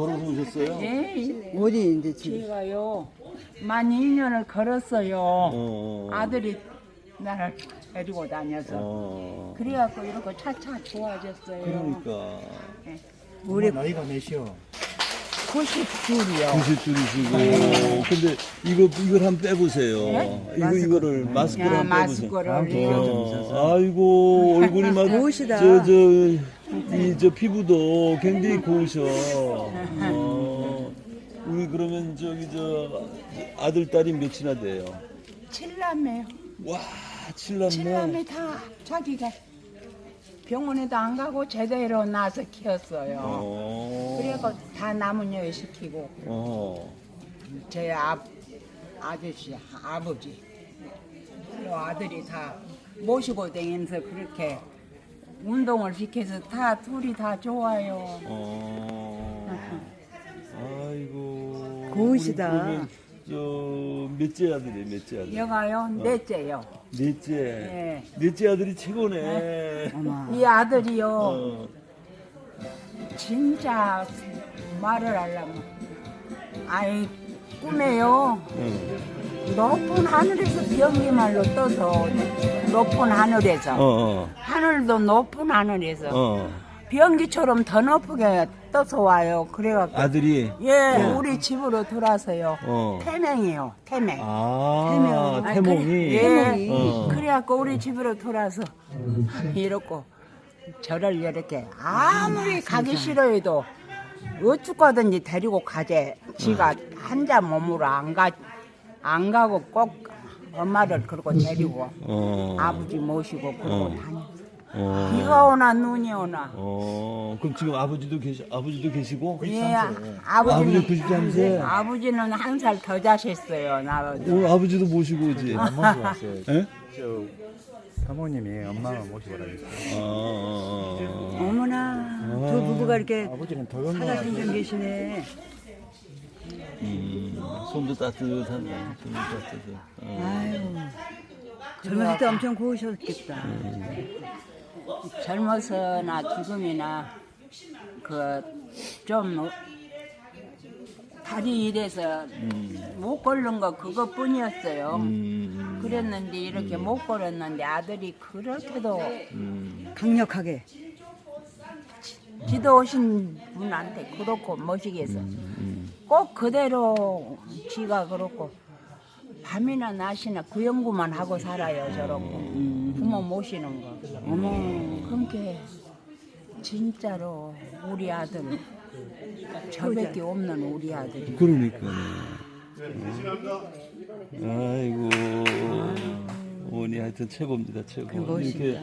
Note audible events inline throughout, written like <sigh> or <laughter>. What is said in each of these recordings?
걸어서 오셨어요? 예, 어디 이제 지금 제가요 만 2년을 걸었어요. 어. 아들이 나를 데리고 다녀서 어. 그래갖고 이렇게 차차 좋아졌어요. 그러니까 올해 나이가 몇이요? 90줄이요. 90줄이시고 근데 이거 이걸 한번 빼보세요. 네? 이거 이거를 마스크를 야, 한번 빼보세요. 마스크를 어, 아이고 얼굴이 막 <laughs> 고우시다. 저저 이 저 피부도 굉장히 고우셔. 어, 우리 그러면 저기 저 아들 딸이 몇이나 돼요? 칠남매요. 와 칠남매. 칠남매 다 자기가 병원에도 안 가고 제대로 낳아서 키웠어요. 어. 그래갖고 다 남은 여 시키고 어. 제 아, 아저씨 아버지 그리고 아들이 다 모시고 다니면서 그렇게 운동을 시켜서 다 둘이 다 좋아요. 어. 아이고. 고우시다. 우리 그러면 저 몇째 아들이에요, 몇째 아들? 여가요 넷째요. 넷째. 예. 넷째 아들이 최고네. 이 아들이요 어. 진짜 말을 하려면 아이 꿈에요 응. 높은 하늘에서 비행기 말로 떠서 높은 하늘에서 어, 어. 하늘도 높은 하늘에서 어. 비행기처럼 더 높게 떠서 와요. 그래갖고 아들이. 예 우리 집으로 돌아서요. 어. 태명이요 태명. 아, 태몽이. 예. 어. 그래갖고 우리 집으로 돌아서 <laughs> 이렇고 저를 이렇게 아무리 가기 싫어해도 어쩌고든지 데리고 가재. 지가 한자 몸으로 안 가, 안 가고 꼭 엄마를 그러고 데리고 어. 아버지 모시고 그러고 어. 다녀. 어. 비가 오나 눈이 오나. 어. 그럼 지금 아버지도 계시, 아버지도 계시고? 예, 아버지 아버지는 93세? 아버지는 한 살 더 자셨어요. 나 오늘 아버지도 모시고 오지? 안 모시고 왔어요. 예? 저 사모님이 엄마만 모시고 오라고 했어요. 어, 어, 어. 어머나 두 부부가 이렇게 아버지는 더분 계시네. 음, 손도 따뜻하네. 손도 따뜻해. 어. 아유 젊었을 때 엄청 고우셨겠다. 젊어서나 지금이나 그 좀 다리 일해서 못 걸는 거 그것뿐이었어요. 음, 그랬는데 이렇게 못 걸었는데 아들이 그렇게도 음. 강력하게. 지도 오신 분한테 그렇고 멋이겠어. 꼭 그대로 지가 그렇고 밤이나 낮이나 그 연구만 하고 살아요 저렇고 부모 모시는 거. 어머 그렇게 진짜로 우리 아들. 저밖에 없는 우리 아들이. 그러니까요. 아이고. 어머니 하여튼 최고입니다 최고. 이렇게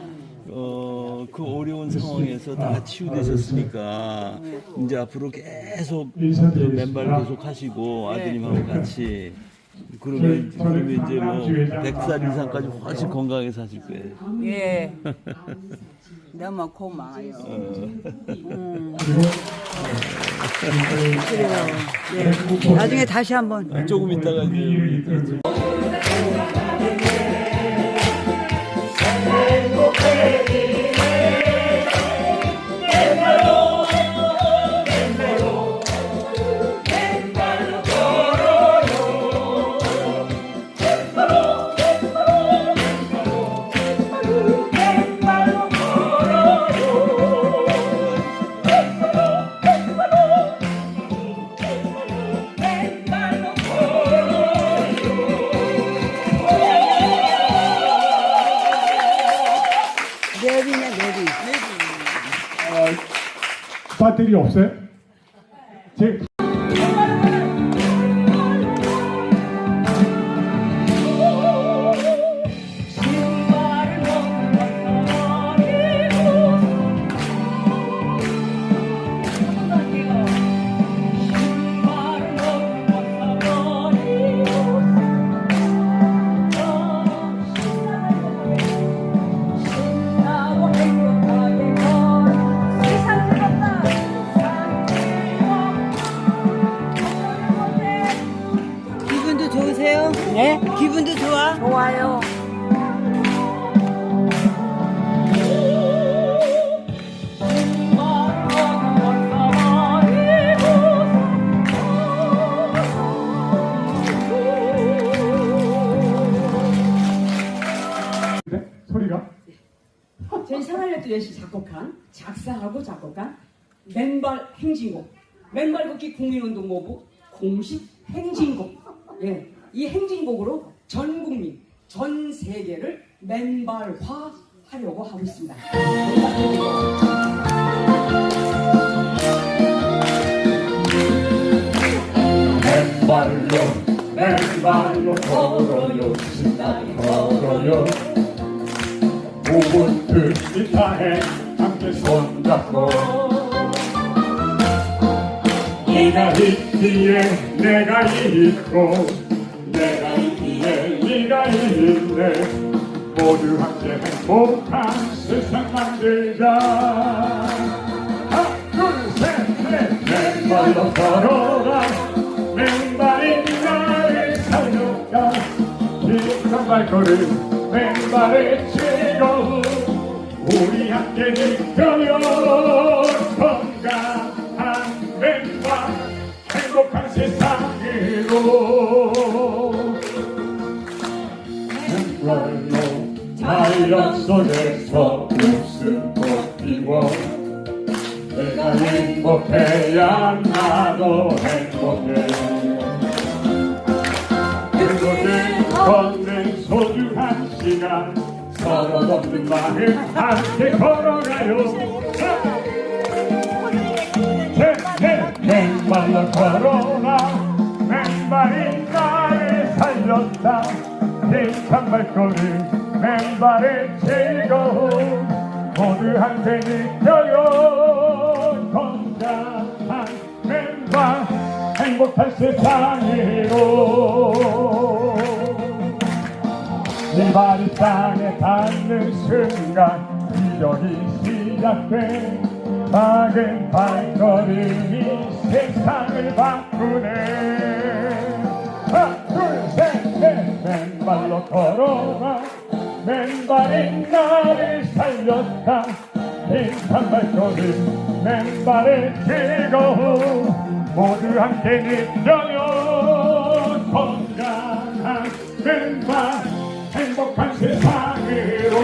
어 그 어려운 상황에서 다 치유되셨으니까 이제 앞으로 계속 저 맨발 계속 하시고 아드님하고 같이 그러면 그러면 이제 뭐 100살 이상까지 훨씬 건강하게 사실 거예요. 예 너무 고마워요. 음. 그래요. 예. 나중에 다시 한번 조금 있다가 이제 对，对，对。 좋으세요? 네? 기분도 좋아? 좋아요. 네? 소리가? 저희 사랑해도 열심히 작곡한 작사하고 작곡한 맨발 행진곡 맨발 걷기 국민운동모부 공식 행진곡 예, 이 행진곡으로 전 국민 전 세계를 맨발화 하려고 하고 있습니다. 맨발로 맨발로 걸어요 신나게 걸어요 무분들 기타에 함께 손잡고 네가 있기에 내가 있고 내가 있기에 네가 있네. 모두 함께 행복한 세상 만들자. 하나 둘셋넷. 맨발로 걸어라 맨발이 나를 살려가. 깊은 발걸음 맨발의 즐거움 우리 함께 느껴요 맨발로 자연 속에서 웃음꽃 피워 내가 행복해야 나도 행복해. 그곳을 걷는 소중한 시간 서로 돕는 마음 함께 걸어가요. 맨발로 걸어라 맨발이 나를 살렸다. 힘찬 발걸음 맨발의 즐거움. 모두 함께 느껴요. 건강한 맨발 행복한 세상으로. 네 발이 땅에 닿는 순간 기적이 시작돼. 작은 발걸음이 세상을 바꾸네 맨발로 걸어가 맨발이 나를 살렸다. 힘찬 발걸음 맨발의 즐거움 모두 함께 느껴요. 건강한 맨발 행복한 세상으로